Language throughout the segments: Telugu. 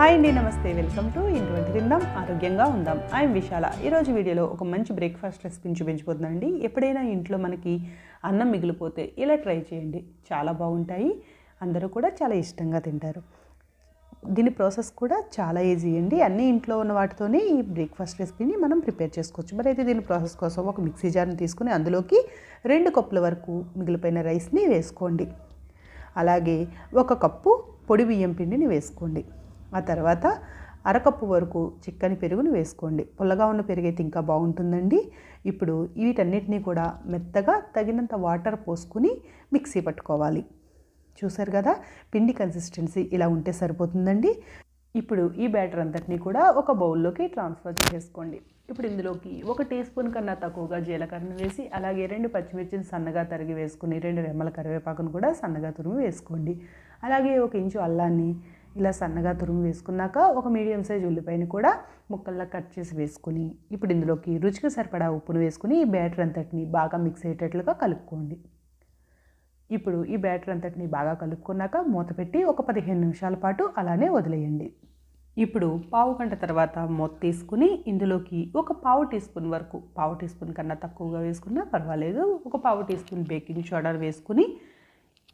హాయ్ అండి నమస్తే. వెల్కమ్ టు ఇంటువంటి తిందాం ఆరోగ్యంగా ఉందాం. ఐఎమ్ విశాల. ఈరోజు వీడియోలో ఒక మంచి బ్రేక్ఫాస్ట్ రెసిపీని చూపించబోతున్నానండి. ఎప్పుడైనా ఇంట్లో మనకి అన్నం మిగిలిపోతే ఇలా ట్రై చేయండి. చాలా బాగుంటాయి. అందరూ కూడా చాలా ఇష్టంగా తింటారు. దీని ప్రాసెస్ కూడా చాలా ఈజీ అండి. అన్ని ఇంట్లో ఉన్న వాటితోనే ఈ బ్రేక్ఫాస్ట్ రెసిపీని మనం ప్రిపేర్ చేసుకోవచ్చు. మరి అయితే దీని ప్రాసెస్ కోసం ఒక మిక్సీ జార్ని తీసుకుని అందులోకి రెండు కప్పుల వరకు మిగిలిపోయిన రైస్ని వేసుకోండి. అలాగే ఒక కప్పు పొడి బియ్యం పిండిని వేసుకోండి. ఆ తర్వాత అరకప్పు వరకు చిక్కని పెరుగుని వేసుకోండి. పుల్లగా ఉన్న పెరుగైతే ఇంకా బాగుంటుందండి. ఇప్పుడు వీటన్నిటినీ కూడా మెత్తగా తగినంత వాటర్ పోసుకుని మిక్సీ పట్టుకోవాలి. చూసారు కదా? పిండి కన్సిస్టెన్సీ ఇలా ఉంటే సరిపోతుందండి. ఇప్పుడు ఈ బ్యాటర్ అంతటినీ కూడా ఒక బౌల్లోకి ట్రాన్స్ఫర్ చేసుకోండి ఇప్పుడు ఇందులోకి ఒక టీ స్పూన్ కన్నా తక్కువగా జీలకర్రను వేసి అలాగే రెండు పచ్చిమిర్చిని సన్నగా తరిగి వేసుకుని రెండు రెమ్మల కరివేపాకును కూడా సన్నగా తురిమి వేసుకోండి. అలాగే ఒక ఇంచు అల్లాన్ని ఇలా సన్నగా తురుము వేసుకున్నాక ఒక మీడియం సైజ్ ఉల్లిపాయని కూడా ముక్కల్లా కట్ చేసి వేసుకుని ఇప్పుడు ఇందులోకి రుచికి సరిపడా ఉప్పును వేసుకుని ఈ బ్యాటర్ అంతటిని బాగా మిక్స్ అయ్యేటట్లుగా కలుపుకోండి. ఇప్పుడు ఈ బ్యాటర్ అంతటిని బాగా కలుపుకున్నాక మూత పెట్టి ఒక పదిహేను నిమిషాల పాటు అలానే వదిలేయండి. ఇప్పుడు పావు గంట తర్వాత మూత తీసుకుని ఇందులోకి ఒక పావు టీ స్పూన్ వరకు పావు టీ స్పూన్ కన్నా తక్కువగా వేసుకున్నా పర్వాలేదు ఒక పావు టీ స్పూన్ బేకింగ్ సోడా వేసుకుని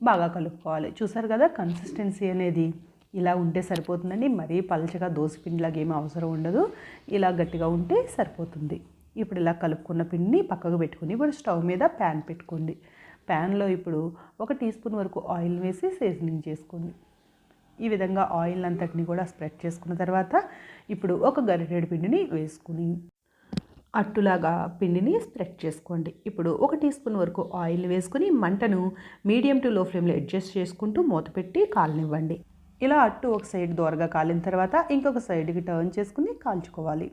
బాగా కలుపుకోవాలి. చూసారు కదా కన్సిస్టెన్సీ అనేది ఇలా ఉంటే సరిపోతుందండి. మరీ పలచగా దోసపిండిలాగా ఏమీ అవసరం ఉండదు. ఇలా గట్టిగా ఉంటే సరిపోతుంది. ఇప్పుడు ఇలా కలుపుకున్న పిండిని పక్కకు పెట్టుకుని ఇప్పుడు స్టవ్ మీద ప్యాన్ పెట్టుకోండి. ప్యాన్లో ఇప్పుడు ఒక టీ స్పూన్ వరకు ఆయిల్ వేసి సీజనింగ్ చేసుకోండి. ఈ విధంగా ఆయిల్ అంతటిని కూడా స్ప్రెడ్ చేసుకున్న తర్వాత ఇప్పుడు ఒక గరిటెడు పిండిని వేసుకుని అట్టులాగా పిండిని స్ప్రెడ్ చేసుకోండి. ఇప్పుడు ఒక టీ స్పూన్ వరకు ఆయిల్ వేసుకుని మంటను మీడియం టు లో ఫ్లేమ్లో అడ్జస్ట్ చేసుకుంటూ మూత పెట్టి కాలనివ్వండి. ఇలా అట్టు ఒక సైడ్ దోరగా కాలిన తర్వాత ఇంకొక సైడ్కి టర్న్ చేసుకుని కాల్చుకోవాలి.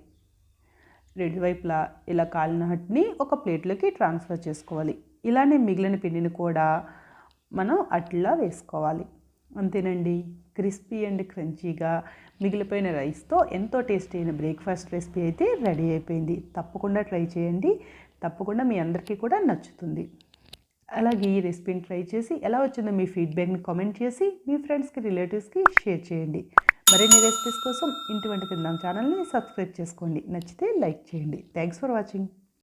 రెండు వైపులా ఇలా కాలిన హట్ని ఒక ప్లేట్లోకి ట్రాన్స్ఫర్ చేసుకోవాలి. ఇలానే మిగిలిన పిండిని కూడా మనం అట్లా వేసుకోవాలి. అంతేనండి? క్రిస్పీ అండ్ క్రంచీగా మిగిలిపోయిన రైస్తో ఎంతో టేస్టీ అయిన బ్రేక్ఫాస్ట్ రెసిపీ అయితే రెడీ అయిపోయింది. తప్పకుండా ట్రై చేయండి. తప్పకుండా మీ అందరికీ కూడా నచ్చుతుంది. అలాగే ఈ రెసిపీని ట్రై చేసి ఎలా వచ్చిందో మీ ఫీడ్బ్యాక్ని కామెంట్ చేసి మీ ఫ్రెండ్స్కి రిలేటివ్స్కి షేర్ చేయండి. మరిన్ని రెసిపీస్ కోసం ఇంటి వంట తిందాం ఛానల్ని సబ్స్క్రైబ్ చేసుకోండి. నచ్చితే లైక్ చేయండి. Thanks for watching.